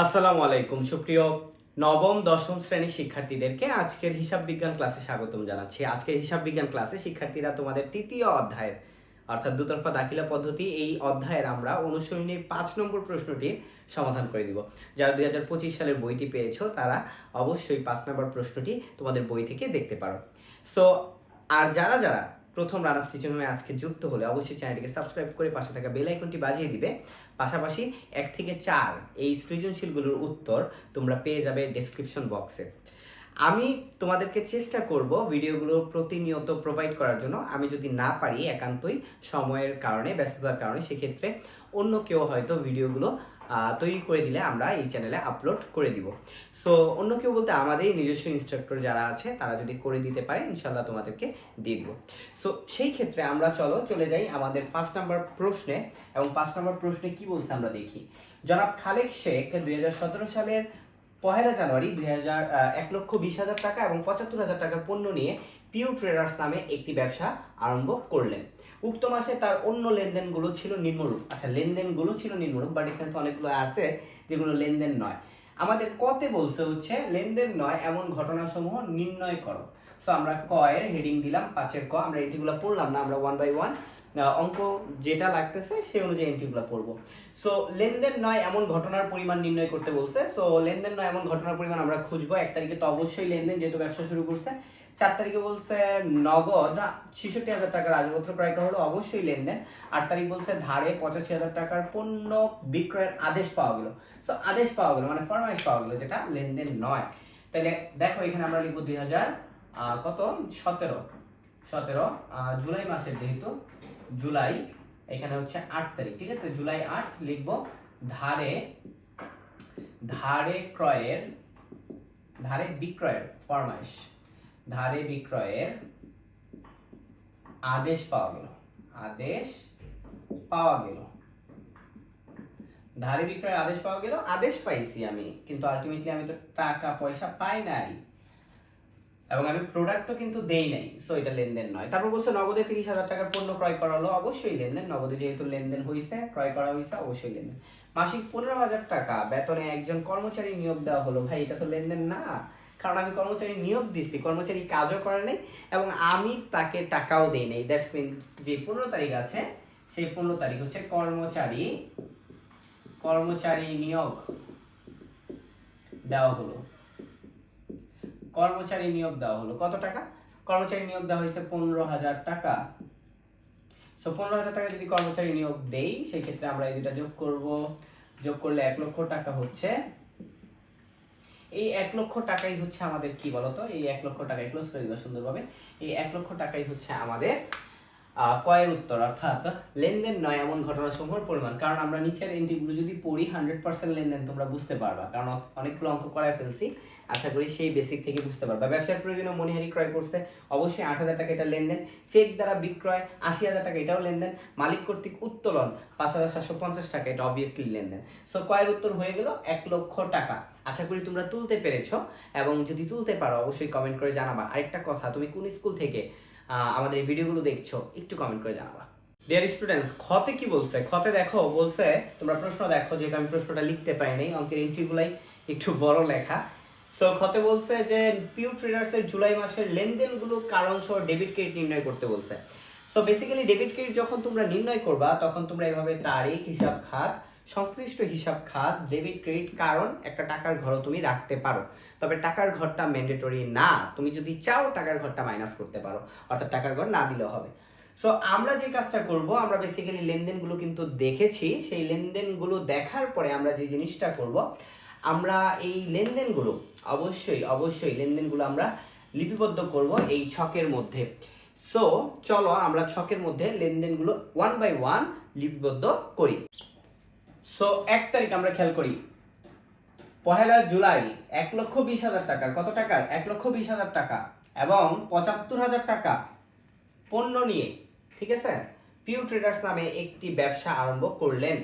আসসালামু আলাইকুম, সুপ্রিয় নবম, দশম শ্রেণির শিক্ষার্থীদেরকে আজকের হিসাব বিজ্ঞান ক্লাসে স্বাগতম জানাচ্ছি। আজকের হিসাব বিজ্ঞান ক্লাসে শিক্ষার্থীরা তোমাদের তৃতীয় অধ্যায়ের, অর্থাৎ দুতরফা দাখিলা পদ্ধতি, এই অধ্যায়ের আমরা অনুশীলনীর পাঁচ নম্বর প্রশ্নটি সমাধান করে দিব। যারা দুই হাজার পঁচিশ সালের বইটি পেয়েছ, তারা অবশ্যই পাঁচ নম্বর প্রশ্নটি তোমাদের বই থেকে দেখতে পারো। সো আর যারা যারা প্রথম রানার্স টিচার হয়ে আজকে যুক্ত হলে অবশ্যই চ্যানেলটিকে সাবস্ক্রাইব করে পাশে থাকা বেল আইকনটি বাজিয়ে দিবে। পাশাপাশি এক থেকে চার এই সৃজনশীলগুলোর উত্তর তোমরা পেয়ে যাবে ডেসক্রিপশন বক্সে আমি তোমাদেরকে চেষ্টা করব ভিডিওগুলো প্রতিনিয়ত প্রোভাইড করার জন্য। আমি যদি না পারি একান্তই সময়ের কারণে, ব্যস্ততার কারণে, সেক্ষেত্রে অন্য কেউ হয়তো ভিডিওগুলো তৈরি করে দিলে আমরা এই চ্যানেলে আপলোড করে দিব। সো অন্য কেউ বলতে আমাদের নিজস্ব ইনস্ট্রাক্টর যারা আছে, তারা যদি করে দিতে পারে ইনশাল্লাহ তোমাদেরকে দিয়ে দিব। সো সেই ক্ষেত্রে আমরা চলো, চলে যাই আমাদের পাঁচ নাম্বার প্রশ্নে। এবং পাঁচ নম্বর প্রশ্নে কি বলছে আমরা দেখি। জনাব খালেক শেখ, দুই হাজার সতেরো সালের পহেলা জানুয়ারি দুই হাজার এক লক্ষ বিশ হাজার টাকা এবং পঁচাত্তর হাজার টাকার পণ্য নিয়ে পিউ ট্রেডার্স নামে একটি ব্যবসা আরম্ভ করলেন। উক্ত মাসে তার অন্য লেনদেনগুলো ছিল নিম্নরূপ। আচ্ছা লেনদেনগুলো ছিল নিম্নরূপ বাট এখানে তো অনেকগুলো আছে যেগুলো লেনদেন নয়। আমাদের কতে বলছে হচ্ছে, লেনদেন নয়, এমন ঘটনাসমূহ নির্ণয় করো। সো আমরা ক এর হেডিং দিলাম, পাঁচের ক, আমরা এন্ট্রিগুলো পড়লাম না, আমরা ওয়ান বাই ওয়ান অঙ্ক যেটা লাগতেছে সে অনুযায়ী এন্ট্রিগুলো পড়ব। সো লেনদেন নয়, এমন ঘটনার পরিমাণ নির্ণয় করতে বলছে। সো লেনদেন নয়, এমন ঘটনার পরিমাণ আমরা খুঁজবো, এক তারিখে তো অবশ্যই লেনদেন, যেহেতু ব্যবসা শুরু করছে। চার তারিখে বলছে নগদ ছেষট্টি হাজার টাকার আসবাবপত্র ক্রয় করা হলো, অবশ্যই লেনদেন। আট তারিখ বলছে ধারে পঁচাশি হাজার টাকার পণ্য বিক্রয়ের আদেশ পাওয়া গেল। সো আদেশ পাওয়া গেল মানে ফরমাইশ পাওয়া গেল যেটা লেনদেন নয়। তাহলে দেখো, এখানে আমরা লিখব দুই হাজার কত? সতেরো। সতেরো জুলাই মাসের যেহেতু, জুলাই, এখানে হচ্ছে আট তারিখ, ঠিক আছে? জুলাই আট লিখব, ধারে ধারে ক্রয়ের, ধারে বিক্রয়ের ফরমাইশ ধারে বিক্রয়ের আদেশ পাওয়া গেল। আদেশ পাওয়া গেল। ধারে বিক্রয়ের আদেশ পাওয়া গেল। আদেশ পাইছি আমি, কিন্তু আলটিমেটলি আমি তো টাকা, পয়সা পাই নাই এবং আমি প্রোডাক্টও কিন্তু দেই নাই সো এটা লেনদেন নয়। তারপর বলছে নগদে তিরিশ হাজার টাকার পণ্য ক্রয় করা হলো অবশ্যই লেনদেন। নগদে যেহেতু লেনদেন হয়েছে ক্রয় করা হয়েছে অবশ্যই লেনদেন। মাসিক পনেরো হাজার টাকা, বেতনে একজন কর্মচারী নিয়োগ দেওয়া হলো। ভাই, এটা তো লেনদেন না। কারণ আমি কর্মচারী নিয়োগ দিছি, কর্মচারী কাজও করে নাই এবং আমি তাকে টাকাও দেই নাই। দ্যাটস মিন যে পনেরো তারিখ আছে, সেই পনেরো তারিখ হচ্ছে কর্মচারী কর্মচারী নিয়োগ দেওয়া হলো। কর্মচারী নিয়োগ দেওয়া হলো। কত টাকা? কর্মচারী নিয়োগ দেওয়া হয়েছে পনেরো হাজার টাকা। সো পনেরো হাজার টাকা যদি কর্মচারী নিয়োগ দেই, সেই ক্ষেত্রে আমরা এই দুটা যোগ করব। যোগ করলে এক লক্ষ টাকা হচ্ছে এই এক লক্ষ টাকাই হচ্ছে আমাদের কি বলতো? এই এক লক্ষ টাকাই ক্লোজ করে দিবা সুন্দরভাবে। এই এক লক্ষ টাকাই হচ্ছে আমাদের কয়ের উত্তর, অর্থাৎ লেনদেন নয় এমন ঘটনাসমূহের পরিমাণ। কারণ আমরা নিচের এন্ট্রিগুলো যদি পড়ি হান্ড্রেড পার্সেন্ট লেনদেন তোমরা বুঝতে পারবা। কারণ অনেকগুলো অঙ্ক করায় ফেলছি। আশা করি সেই বেসিক থেকে বুঝতে পারবা। ব্যবসার প্রয়োজনে মনিহারি ক্রয় করছে। অবশ্যই আট হাজার টাকা এটা লেনদেন। চেক দ্বারা বিক্রয় আশি হাজার টাকা এটাও লেনদেন। মালিক কর্তৃক উত্তোলন পাঁচ হাজার সাতশো পঞ্চাশ টাকা, এটা অবভিয়াসলি লেনদেন। সো কয়ের উত্তর হয়ে গেল এক লক্ষ টাকা। আশা করি তোমরা তুলতে পেরেছ এবং যদি তুলতে পারো, অবশ্যই কমেন্ট করে জানাবা। আরেকটা কথা, তুমি কোন স্কুল থেকে আমাদের এই ভিডিওগুলো দেখছ, একটু কমেন্ট করে জানাবা। ডিয়ার স্টুডেন্টস খতে কি বলছে? খতে দেখো, বলছে, তোমরা প্রশ্ন দেখো, যেহেতু আমি প্রশ্নটা লিখতে পারি নাই, অঙ্কের এন্ট্রিগুলাই একটু বড় লেখা। সো খতে বলছে যে পিউ ট্রেডার্স এর জুলাই মাসের লেনদেনগুলো কারণ সহ ডেবিট ক্রেডিট নির্ণয় করতে বলছে। সো বেসিক্যালি ডেবিট ক্রেডিট যখন তোমরা নির্ণয় করবা, তখন তোমরা এভাবে তারিখ, হিসাব খাত, সংশ্লিষ্ট হিসাব খাত ডেবিট ক্রেডিট কারণ একটা টাকার ঘর তুমি রাখতে পারো। তবে টাকার ঘরটা ম্যান্ডেটরি না, তুমি যদি চাও টাকার ঘরটা মাইনাস করতে পারো, অর্থাৎ টাকার ঘর না দিলেও হবে। সো আমরা যে কাজটা করব, আমরা বেসিক্যালি লেনদেনগুলো কিন্তু দেখেছি, সেই লেনদেনগুলো দেখার পরে আমরা যে জিনিসটা করব আমরা এই লেনদেনগুলো, অবশ্যই অবশ্যই লেনদেনগুলো আমরা লিপিবদ্ধ করব এই ছকের মধ্যে। সো চলো আমরা ছকের মধ্যে লেনদেনগুলো ওয়ান বাই ওয়ান লিপিবদ্ধ করি। সো এক তারিখ আমরা খেয়াল করি। পহেলা জুলাই, এক লক্ষ বিশ হাজার টাকার, কত টাকার? এক লক্ষ বিশ হাজার টাকা এবং পঁচাত্তর হাজার টাকা পণ্য নিয়ে, ঠিক আছে? পিউ ট্রেডার্স নামে একটি ব্যবসা আরম্ভ করলেন।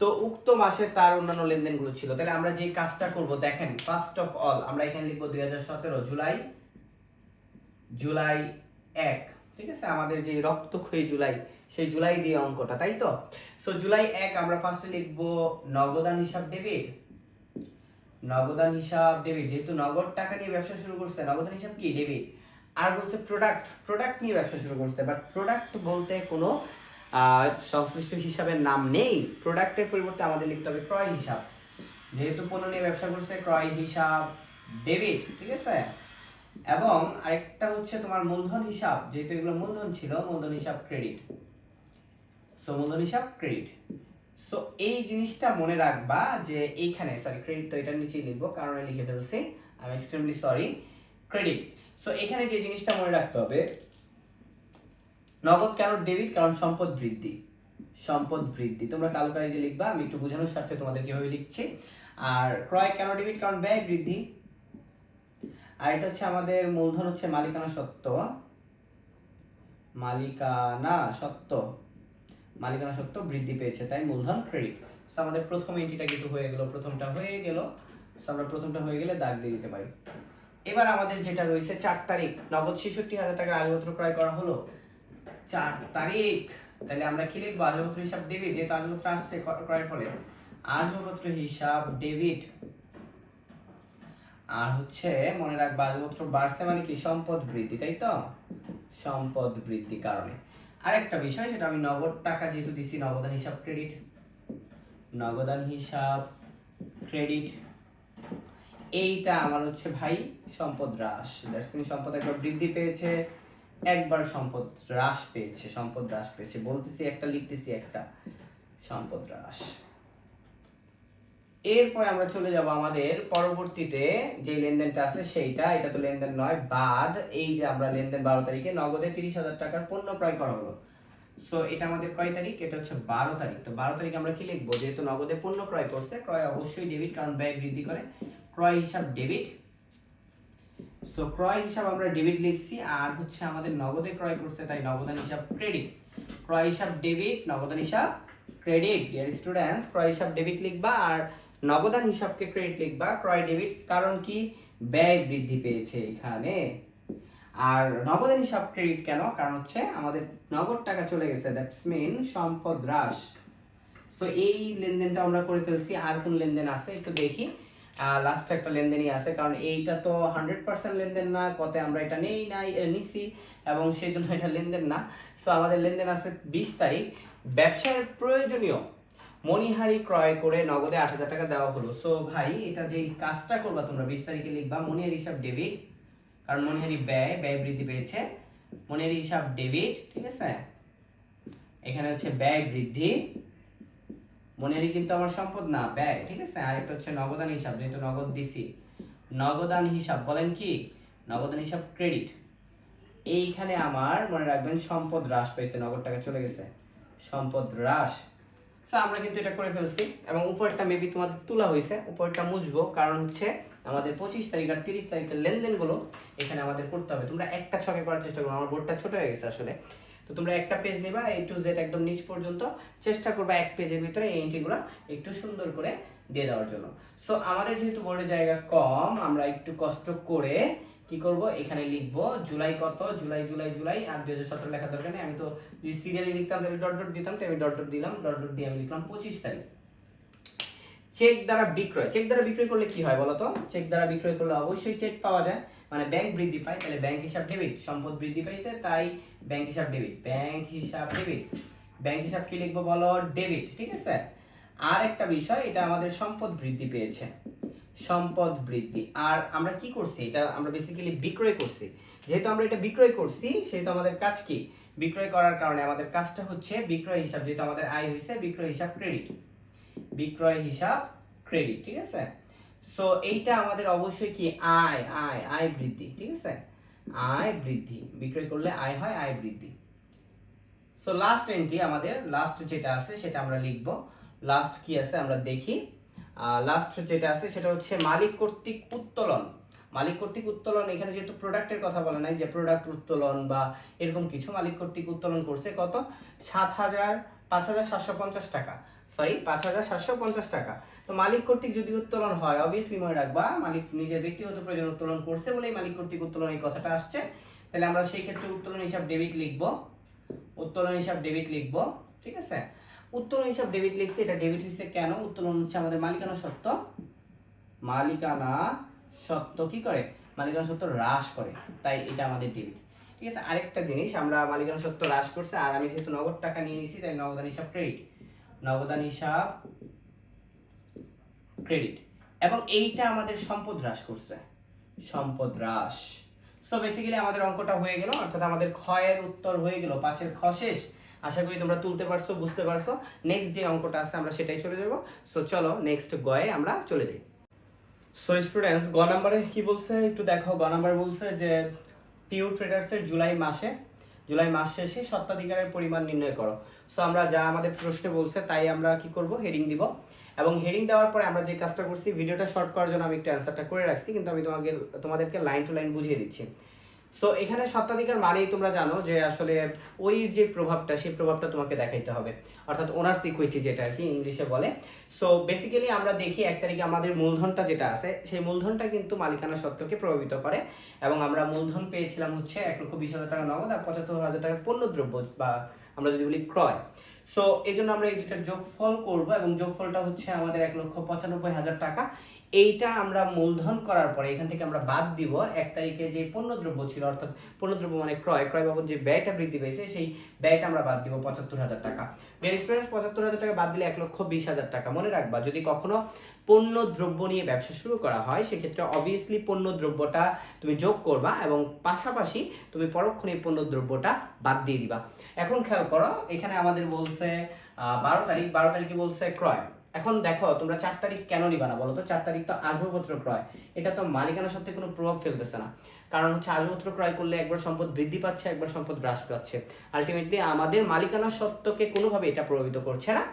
তো উক্ত মাসে তার অন্যান্য লেনদেনগুলো ছিল। তাহলে আমরা যে কাজটা করব, দেখেন ফার্স্ট অফ অল আমরা এখানে লিখব দুই হাজার সতেরো, জুলাই জুলাই এক, ঠিক আছে? আমাদের যে রক্তক্ষয়ী জুলাই, সেই জুলাই দিয়ে অঙ্কটা, তাই তো? সো জুলাই এক আমরা ফার্স্টে লিখব নগদান হিসাব ডেবিট নগদান হিসাব ডেবিট যেহেতু নগদ টাকা নিয়ে ব্যবসা শুরু করছে, নগদান হিসাব কি? ডেবিট আর বলছে প্রোডাক্ট প্রোডাক্ট নিয়ে ব্যবসা শুরু করছে বাট প্রোডাক্ট বলতে কোনো সংশ্লিষ্ট হিসাবের নাম নেই প্রোডাক্টের পরিবর্তে আমাদের লিখতে হবে ক্রয় হিসাব। যেহেতু পণ্য নিয়ে ব্যবসা করছে, ক্রয় হিসাব ডেবিট ঠিক আছে? এবং আরেকটা হচ্ছে তোমার মূলধন হিসাব, যেহেতু এগুলো মূলধন ছিল, মূলধন হিসাব ক্রেডিট সো মূলধন হিসাব ক্রেডিট সো এই জিনিসটা মনে রাখবা যে এইখানে সরি ক্রেডিট তো এটার নিচেই লিখব, কারণ লিখে ফেলছি। I am extremely sorry credit so এখানে যে জিনিসটা মনে রাখতে হবে নগদ কেন? ডেবিট কারণ সম্পদ বৃদ্ধি। সম্পদ বৃদ্ধি। তোমরা কালো কালি দিয়ে লিখবা, আমি একটু বোঝানোর স্বার্থে তোমাদের কীভাবে লিখছি। আর ক্রয় কেন? ডেবিট কারণ ব্যয় বৃদ্ধি। আর এটা হচ্ছে আমাদের মূলধন হচ্ছে মালিকানা সত্ত্ব। মালিকানা সত্ত্ব। মালিকানা সত্ত্ব বৃদ্ধি পেয়েছে, তাই মূলধন ক্রেডিট সো আমাদের প্রথম এন্ট্রিটা কিন্তু হয়ে গেল, প্রথমটা হয়ে গেল। সো আমরা প্রথমটা হয়ে গেলে দাগ দিয়ে দিতে পারি। এবার আমাদের যেটা রয়েছে, চার তারিখ। নগদ ছেষট্টি হাজার টাকার আজপত্র ক্রয় করা হলো। চার তারিখ। তাহলে আমরা কি লিখব? আজপত্র হিসাব ডেবিট যেহেতু আজপত্র আসছে ক্রয়ের ফলে। আজপত্র হিসাব ডেবিট আর হচ্ছে, মনে রাখবা আজপত্র বাড়ছে মানে কি? সম্পদ বৃদ্ধি, তাই তো? সম্পদ বৃদ্ধি কারণে। আরেকটা বিষয়, সেটা আমি নগদ টাকা যেহেতু দিছি, নগদান হিসাব ক্রেডিট নগদান হিসাব ক্রেডিট এইটা আমার হচ্ছে ভাই সম্পদ হ্রাস। দ্যাটস সম্পদ একবার বৃদ্ধি পেয়েছে। একবার সম্পদ হ্রাস পেয়েছে, সম্পদ হ্রাস পেয়েছে। বলতেছি একটা, লিখতেছি একটা, সম্পদ হ্রাস। এরপরে আমরা চলে যাব আমাদের পরবর্তীতে যে লেনদেনটা আছে সেইটা, এটা তো লেনদেন নয়, বাদ। এই যে আমরা লেনদেন বারো তারিখে নগদে তিরিশ হাজার টাকার পণ্য ক্রয় করা হলো। সো এটা আমাদের কয় তারিখ? এটা হচ্ছে বারো তারিখ। তো বারো তারিখ আমরা কি লিখব? যেহেতু নগদে পণ্য ক্রয় করছে, ক্রয় অবশ্যই ডেবিট কারণ ব্যয় বৃদ্ধি করে। ক্রয় হিসাব ডেবিট সো ক্রয় হিসাব আমরা ডেবিট লিখছি, আর হচ্ছে আমাদের নগদে ক্রয় করছে তাই নগদান হিসাব ক্রেডিট ক্রয় হিসাব ডেবিট নগদান হিসাব ক্রেডিট ডিয়ার স্টুডেন্টস ক্রয় হিসাব ডেবিট লিখবা, আর নগদান হিসাবকে ক্রেডিট লিখবা। ক্রয় ডেবিট কারণ কি? ব্যয় বৃদ্ধি পেয়েছে এখানে। আর নগদান হিসাব ক্রেডিট কেন? কারণ হচ্ছে আমাদের নগদ টাকা চলে গেছে দ্যাটস মিন সম্পদ হ্রাস। সো এই লেনদেনটা আমরা করে ফেলছি, আর কোন লেনদেন আছে একটু দেখি। লাস্ট একটা লেনদেনই আছে, কারণ এইটা তো হান্ড্রেড পার্সেন্ট লেনদেন না কতে আমরা এটা নেই, নাই নিছি, এবং সেই জন্য এটা লেনদেন না। সো আমাদের লেনদেন আছে বিশ তারিখ। ব্যবসার প্রয়োজনীয় মণিহারি ক্রয় করে নগদে আট হাজার টাকা দেওয়া হলো। সো ভাই, এটা যে কাজটা করবা তোমরা, বিশ তারিখে লিখবা মণিহারি হিসাব ডেবিট কারণ মণিহারি ব্যয় ব্যয় বৃদ্ধি পেয়েছে। মণিহারি হিসাব ডেবিট ঠিক আছে? এখানে হচ্ছে ব্যয় বৃদ্ধি। মনেরই কিন্তু আমার সম্পদ না, ব্যয়, ঠিক আছে? আর একটা হচ্ছে নগদান হিসাব, যেহেতু নগদ দিছি। নগদান হিসাব বলেন কি? নগদান হিসাব ক্রেডিট এইখানে আমার মনে রাখবেন সম্পদ হ্রাস পেয়েছে নগদ টাকা চলে গেছে। সম্পদ হ্রাস। আমরা কিন্তু এটা করে ফেলছি এবং উপরটা মেবি তোমাদের তোলা হয়েছে উপরটা মুছবো, কারণ হচ্ছে আমাদের পঁচিশ তারিখ আর তিরিশ তারিখের লেনদেনগুলো এখানে আমাদের করতে হবে। তোমরা একটা ছকে করার চেষ্টা করো, আমার বোর্ডটা ছোট হয়ে গেছে আসলে। তো তোমরা একটা পেজ নিবা এ টু জেড একদম নিচ পর্যন্ত। চেষ্টা করবা এক পেজের ভিতরে এই এন্ট্রিগুলো একটু সুন্দর করে দিয়ে দেওয়ার জন্য। সো আমাদের যেহেতু বোর্ডের জায়গা কম, আমরা একটু কষ্ট করে কি করব? এখানে লিখব, জুলাই কত? জুলাই জুলাই জুলাই। আর দুই হাজার সতেরো লেখা দরকার নেই। আমি তো সিরিয়ালি লিখতাম, তাহলে ডট ডট দিতাম। তো আমি ডট ডট দিলাম ডট ডট দিয়ে আমি লিখলাম পঁচিশ তারিখ। চেক দ্বারা বিক্রয়। চেক দ্বারা বিক্রয় করলে কি হয় বলতো? চেক দ্বারা বিক্রয় করলে অবশ্যই চেক পাওয়া যায়। মানে ব্যাংক বৃদ্ধি পায়, তাহলে ব্যাংক হিসাব ডেবিট সম্পদ বৃদ্ধি পাইছে, তাই ব্যাংক হিসাব ডেবিট ব্যাংক হিসাব ডেবিট ব্যাংক হিসাব কি লিখব বলো? ডেবিট ঠিক আছে? আর একটা বিষয়, এটা আমাদের সম্পদ বৃদ্ধি পেয়েছে। সম্পদ বৃদ্ধি। আর আমরা কি করছি? এটা আমরা বেসিক্যালি বিক্রয় করছি। যেহেতু আমরা এটা বিক্রয় করছি, সেহেতু আমাদের কাজ কি? বিক্রয় করার কারণে আমাদের কাজটা হচ্ছে বিক্রয় হিসাব, যেহেতু আমাদের আয় হয়েছে বিক্রয় হিসাব ক্রেডিট বিক্রয় হিসাব ক্রেডিট ঠিক আছে? সো এইটা আমাদের অবশ্যই কি? আয় আয় আয় বৃদ্ধি, ঠিক আছে? আয় বৃদ্ধি, বিক্রয় করলে আয় হয়, আয় বৃদ্ধি। সো লাস্ট এন্ট্রি আমাদের লাস্ট যেটা আছে সেটা আমরা লিখব। লাস্ট কি আছে? আমরা দেখি। লাস্ট যেটা আছে সেটা হচ্ছে মালিক কর্তৃক উত্তোলন। মালিক কর্তৃক উত্তোলন, এখানে যেহেতু প্রোডাক্টের কথা বলা নাই যে প্রোডাক্ট উত্তোলন বা এরকম কিছু মালিক কর্তৃক উত্তোলন করছে, কত? সাত হাজার পাঁচ হাজার সাতশো পঞ্চাশ টাকা। সরি পাঁচ হাজার সাতশো পঞ্চাশ টাকা। তো মালিক কর্তৃক যদি উত্তোলন হয় অবভিয়াসলি মনে রাখবা, মালিক নিজের ব্যক্তিগত প্রয়োজন উত্তোলন করছে বলেই মালিক কর্তৃক উত্তোলন এই কথাটা আসছে। তাহলে আমরা সেই ক্ষেত্রে উত্তোলন হিসাব ডেবিট লিখব। উত্তোলন হিসাব ডেবিট লিখব, ঠিক আছে? উত্তোলন হিসাব ডেবিট লিখছি, এটা ডেবিট হচ্ছে কেন? উত্তোলন হচ্ছে আমাদের মালিকানা সত্ত্ব মালিকানা সত্ত্ব কি করে? মালিকানা সত্ত্ব হ্রাস করে, তাই এটা আমাদের ডেবিট ঠিক আছে? আরেকটা জিনিস, আমরা মালিকানা সত্ত্ব হ্রাস করছে, আর আমি যেহেতু নগদ টাকা নিয়ে নিছি, তাই নগদান হিসাব ক্রেডিট নগদান হিসাব ক্রেডিট এবং এইটা আমাদের সম্পদ হ্রাস করছে। সম্পদ হ্রাস। সো বেসিক্যালি আমাদের অঙ্কটা হয়ে গেল, অর্থাৎ আমাদের ক্ষয়ের উত্তর হয়ে গেল পাঁচের খ শেষ। আশা করি তোমরা তুলতে পারছ, বুঝতে পারছ। নেক্সট যে অঙ্কটা আছে আমরা সেটাই চলে যাব। সো চলো নেক্সট গয়ে আমরা চলে যাই। সো স্টুডেন্টস গ নাম্বারে কি বলছে? একটু দেখো, গ নাম্বার বলছে যে পিউ ট্রেডার্সের জুলাই মাসে জুলাই মাস শেষে সত্বাধিকারের পরিমাণ নির্ণয় করো। সো আমরা যা আমাদের প্রশ্নে বলছে, তাই আমরা কি করব? হেডিং দিব। এবং হেডিং দেওয়ার পরে আমরা যে কাজটা করছি ভিডিওটা শর্ট করার জন্য আমি একটু অ্যান্সারটা করে রাখছি, কিন্তু আমি তোমাকে, তোমাদেরকে লাইন টু লাইন বুঝিয়ে দিচ্ছি। সো এখানে সত্ত্বাধিকার মানেই তোমরা জানো যে আসলে ওই যে প্রভাবটা, সেই প্রভাবটা তোমাকে দেখাইতে হবে। অর্থাৎ ওনার্স ইকুইটি যেটা আর কি ইংলিশে বলে। সো বেসিক্যালি আমরা দেখি এক তারিখে আমাদের মূলধনটা যেটা আছে, সেই মূলধনটা কিন্তু মালিকানা সত্ত্বকে প্রভাবিত করে এবং আমরা মূলধন পেয়েছিলাম হচ্ছে এক লক্ষ বিশ হাজার টাকা নগদ আর পঁচাত্তর হাজার টাকার পণ্যদ্রব্য বা আমরা যদি বলি ক্রয়। সো এই জন্য আমরা এই দুটার যোগফল করব এবং যোগফলটা হচ্ছে আমাদের এক লক্ষ পঁচানব্বই হাজার টাকা। এইটা আমরা মূলধন করার পরে এখান থেকে আমরা বাদ দিব এক তারিখে যে পণ্যদ্রব্য ছিল, অর্থাৎ পণ্যদ্রব্য মানে ক্রয় ক্রয় বাবদ যে ব্যয়টা বৃদ্ধি পেয়েছে, সেই ব্যয়টা আমরা বাদ দিব পঁচাত্তর হাজার টাকা। স্টুডেন্টস পঁচাত্তর হাজার টাকা বাদ দিলে এক লক্ষ বিশ হাজার টাকা। মনে রাখবা, যদি কখনো পণ্য দ্রব্য নিয়ে ব্যবসা শুরু করা হয়, সেক্ষেত্রে অবভিয়াসলি পণ্য দ্রব্যটা তুমি যোগ করবা এবং পাশাপাশি তুমি পরক্ষণে পণ্য দ্রব্যটা বাদ দিয়ে দিবা। এখন খেয়াল করো, এখানে আমাদের বলছে বারো তারিখ, বারো তারিখে বলছে ক্রয়। এখন দেখো, তোমরা চার তারিখ কেন নিবা না? বলো তো, চার তারিখ তো আসবাবপত্র ক্রয়। এটা তো মালিকানার সাথে কোনো প্রভাব ফেলতেছে না। কারণ হচ্ছে আসবাবপত্র ক্রয় করলে একবার সম্পদ বৃদ্ধি পাচ্ছে, একবার সম্পদ হ্রাস পাচ্ছে। আলটিমেটলি আমাদের মালিকানা সত্ত্বকে কোনোভাবে এটা প্রভাবিত করছে না।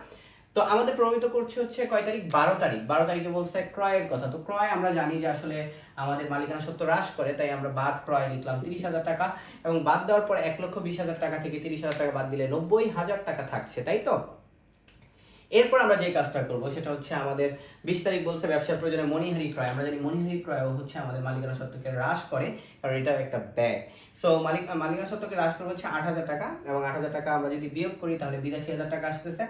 তো আমাদের প্রভাবিত করছে হচ্ছে কয় তারিখ? বারো তারিখ। বারো তারিখে বলছে ক্রয়ের কথা। তো ক্রয় আমরা জানি যে আসলে আমাদের মালিকানা সত্ত্ব হ্রাস করে, তাই আমরা বাদ ক্রয় লিখলাম তিরিশ হাজার টাকা। এবং বাদ দেওয়ার পর এক লক্ষ বিশ হাজার টাকা থেকে তিরিশ হাজার টাকা বাদ দিলে নব্বই হাজার টাকা থাকছে, তাই তো? এরপর আমরা যে কাজটা করব সেটা হচ্ছে আমাদের বিশ তারিখ বলছে ব্যবসার প্রয়োজনে মনিহারি ক্রয়। আমরা জানি মনিহারি ক্রয় হচ্ছে আমাদের মালিকানা সত্ত্বকে হ্রাস করে, কারণ এটা একটা ব্যয়। সো মালিক, মালিকানা সত্ত্বকে হ্রাস করব হচ্ছে আট হাজার টাকা এবং আট হাজার টাকা আমরা যদি বিয়োগ করি তাহলে বিরাশি হাজার টাকা আসতেছে।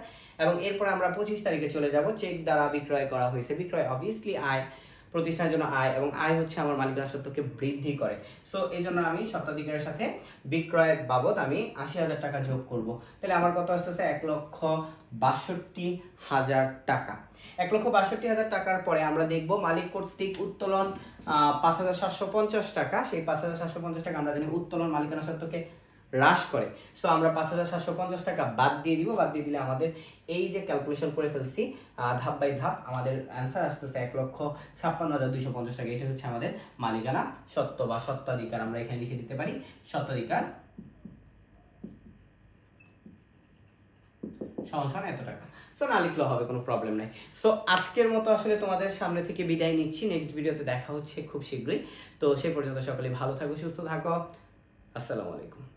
এবং এরপর আমরা পঁচিশ তারিখে চলে যাব, চেক দ্বারা বিক্রয় করা হয়েছে। বিক্রয় অবভিয়াসলি আয় প্রতিষ্ঠানের জন্য আয় এবং আয় হচ্ছে আমার মালিকানা সত্ত্বকে বৃদ্ধি করে। সো এই জন্য আমি সত্ত্বাধিকারের সাথে বিক্রয়ের বাবদ আমি আশি হাজার টাকা যোগ করব। তাহলে আমার কত আসতেছে? এক লক্ষ বাষট্টি হাজার টাকা। এক লক্ষ বাষট্টি হাজার টাকার পরে আমরা দেখব মালিক কর্তৃক উত্তোলন পাঁচ হাজার সাতশো পঞ্চাশ টাকা। সেই পাঁচ হাজার সাতশো পঞ্চাশ টাকা আমরা জানি উত্তোলন মালিকানা সত্ত্বকে হ্রাস করে। সো আমরা পাঁচ হাজার সাতশো পঞ্চাশ টাকা বাদ দিয়ে দিব। বাদ দিয়ে দিলে আমাদের এই যে ক্যালকুলেশন করে ফেলছি ধাপ বাই ধাপ, আমাদের অ্যান্সার আসতেছে এক লক্ষ ছাপ্পান্ন হাজার দুইশো পঞ্চাশ টাকা। এটা হচ্ছে আমাদের মালিকানা সত্ত্ব বা সত্ত্বাধিকার আমরা এখানে লিখে দিতে পারি। সত্ত্বাধিকার সমান এত টাকা। সো না লিখলেও হবে, কোনো প্রবলেম নাই। সো আজকের মতো আসলে তোমাদের সামনে থেকে বিদায় নিচ্ছি। নেক্সট ভিডিওতে দেখা হচ্ছে খুব শীঘ্রই। তো সেই পর্যন্ত সকলে ভালো থাকো, সুস্থ থাকো। আসসালামু আলাইকুম।